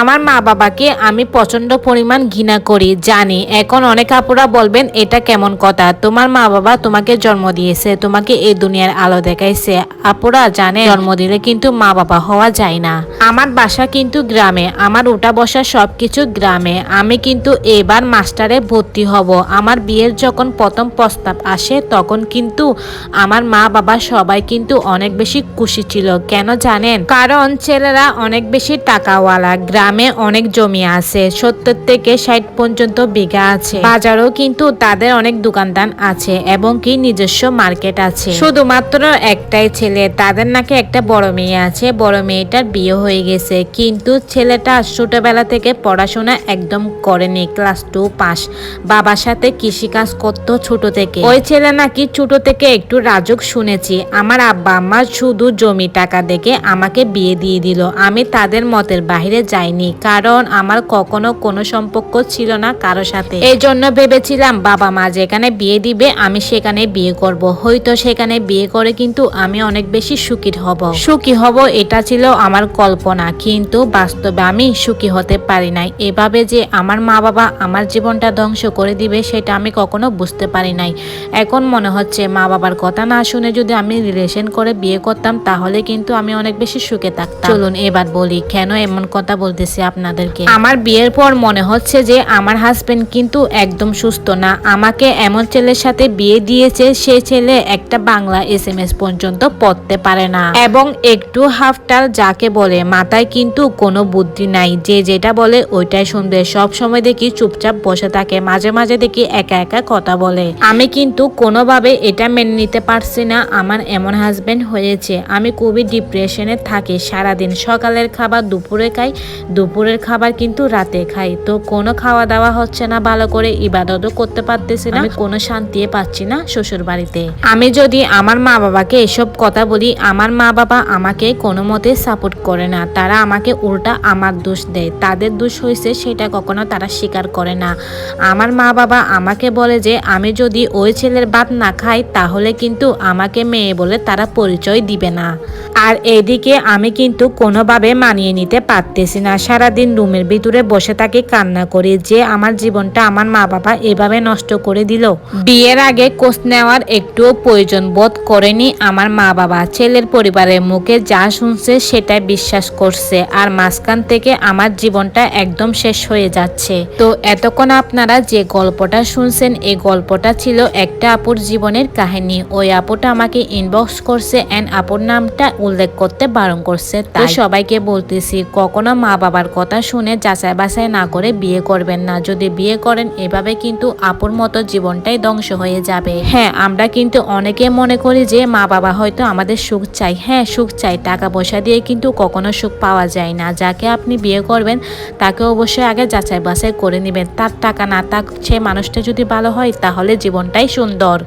আমার মা বাবাকে আমি প্রচণ্ড পরিমাণ ঘৃণা করি, জানি। এখন অনেক আপুরা বলবেন, এটা কেমন কথা? তোমার মা বাবা তোমাকে জন্ম দিয়েছে, তোমাকে এই দুনিয়ার আলো দেখাইছে। আপুরা জানে জন্ম দিলে কিন্তু মা বাবা হওয়া যায় না। আমার বাসা কিন্তু গ্রামে, আমার উঠা বসা সবকিছু গ্রামে। আমি কিন্তু এবার মাস্টারে ভর্তি হব। আমার বিয়ের যখন প্রথম প্রস্তাব আসে, তখন কিন্তু আমার মা বাবা সবাই কিন্তু অনেক বেশি খুশি ছিল। কেন জানেন? কারণ ছেলেরা অনেক বেশি টাকাওয়ালা। গ্রামে অনেক জমি আছে, সত্তর থেকে ষাট পর্যন্ত বিঘা আছে। বাজারও কিন্তু তাদের অনেক দোকানদান আছে এবং কি নিজস্ব মার্কেট আছে। শুধুমাত্র একটাই ছেলে, তাদের নাকি একটা বড় মেয়ে আছে। বড় মেয়েটার বিয়ে হয়ে গেছে, কিন্তু ছেলেটা ছোটবেলা থেকে পড়াশোনা একদম করেনি, ক্লাস টু পাস। বাবার সাথে কৃষিকাজ করতো ছোট থেকে। ওই ছেলে নাকি ছোট থেকে একটু রাজক শুনেছি। আমার আব্বা আম্মা শুধু জমি টাকা দেখে আমাকে বিয়ে দিয়ে দিল। আমি তাদের মতের বাইরে যাইনি কারণ আমার কখনো কোনো সম্পর্ক ছিল না কারও সাথে। এই জন্য ভেবেছিলাম, বাবা মা যেখানে বিয়ে দিবে, আমি সেখানে বিয়ে করব। হয়তো সেখানে বিয়ে করে কিন্তু আমি অনেক বেশি সুখী হব। সুখী হব এটা ছিল আমার কল্পনা, কিন্তু বাস্তবে আমি সুখী হতে পারি নাই। এভাবে যে আমার মা বাবা আমার জীবনটা ধ্বংস করে দিবে, সেটা আমি কখনো বুঝতে পারি নাই। এখন মনে হচ্ছে মা বাবার কথা না শুনে যদি আমি রিলেশন করে বিয়ে করতাম, তাহলে কিন্তু আমি অনেক বেশি সুখে থাকতাম। চলুন এবার বলি, কেন এমন কথা বলতেছি আপনাদেরকে। আমার বিয়ের পর মনে হচ্ছে যে আমার হাজবেন্ড কিন্তু একদম সুস্থ না। আমাকে এমন ছেলের সাথে বিয়ে দিয়েছে, সে ছেলে একটা বাংলা এস এম এস পর্যন্ত পড়তে পারে না। এবং একটু হাফটাল যাকে বলে, মাথায় কিন্তু কোনো বুদ্ধি নাই। যে যেটা বলে, ওইটাই শুনবে। সব সময় দেখি চুপচাপ বসে থাকে, মাঝে মাঝে দেখি একা একা কথা বলে। আমি কিন্তু কোনোভাবে এটা মেনে নিতে পারছি না। আমার এমন হাজবেন্ড হয়েছে। আমি খুবই ডিপ্রেশনে থাকি। সারাদিন সকালের খাবার, দুপুরে খাই। দুপুরের খাবার কিন্তু রাতে খাই। তো কোনো খাওয়া দাওয়া হচ্ছে না ভালো করে ইবাদতও করতে পারতেছি না। আমি কোনো শান্তি পাচ্ছি না শ্বশুর বাড়িতে আমি যদি আমার মা বাবাকে এসব কথা বলি আমার মা বাবা আমাকে কোনো মতে সাপোর্ট করে না। তারা আমাকে উল্টা আমার দোষ দেয়। তাদের দোষ হয়েছে সেটা কখনো তারা স্বীকার করে না। আমার মা বাবা আমাকে বলে যে আমি যদি ওই ছেলের ভাত না খাই তাহলে কিন্তু আমাকে মেয়ে বলে তারা পরিচয় দিবে না। আর এদিকে আমি কিন্তু কোনোভাবে মানিয়ে নিতে পারতেছি না। সারাদিন রুমের ভিতরে বসে থাকি কান্না করি যে আমার জীবনটা আমার মা বাবা এভাবে নষ্ট করে দিল। বিয়ের আগে কোচ নেওয়ার একটুও প্রয়োজন বোধ করেনি আমার মা বাবা। ছেলের পরিবারের মুখে যা শুনছে সেটাই বিশ্বাস করছে আর মাঝখান থেকে আমার জীবনটা একদম শেষ হয়ে যাচ্ছে। তো এতক্ষণ আপনারা যে গল্পটা শুনছেন এই গল্পটা ছিল একটা আপুর জীবনের কাহিনী। ওই আপুটা আমাকে ইনবক্স করছে অ্যান্ড আপুর নামটা উল্লেখ করতে বারণ করছে। তাই সবাইকে বলতেছি কখনো মা বাবার কথা শুনে যাচাই বাছাই না করে বিয়ে করবেন না। যদি বিয়ে করেন, এভাবে কিন্তু আপুর মতো জীবনটাই ধ্বংস হয়ে যাবে। হ্যাঁ আমরা কিন্তু অনেকে মনে করি যে মা বাবা হয়তো আমাদের সুখ চাই হ্যাঁ সুখ চাই টাকা পয়সা দিয়ে কিন্তু কখনো সুখ পাওয়া যায় না। যাকে আপনি বিয়ে করবেন, তাকে অবশ্যই আগে যাচাই বাছাই করে নেবেন। তার টাকা না থাক সে মানুষটা যদি ভালো হয়, তাহলে জীবনটাই সুন্দর।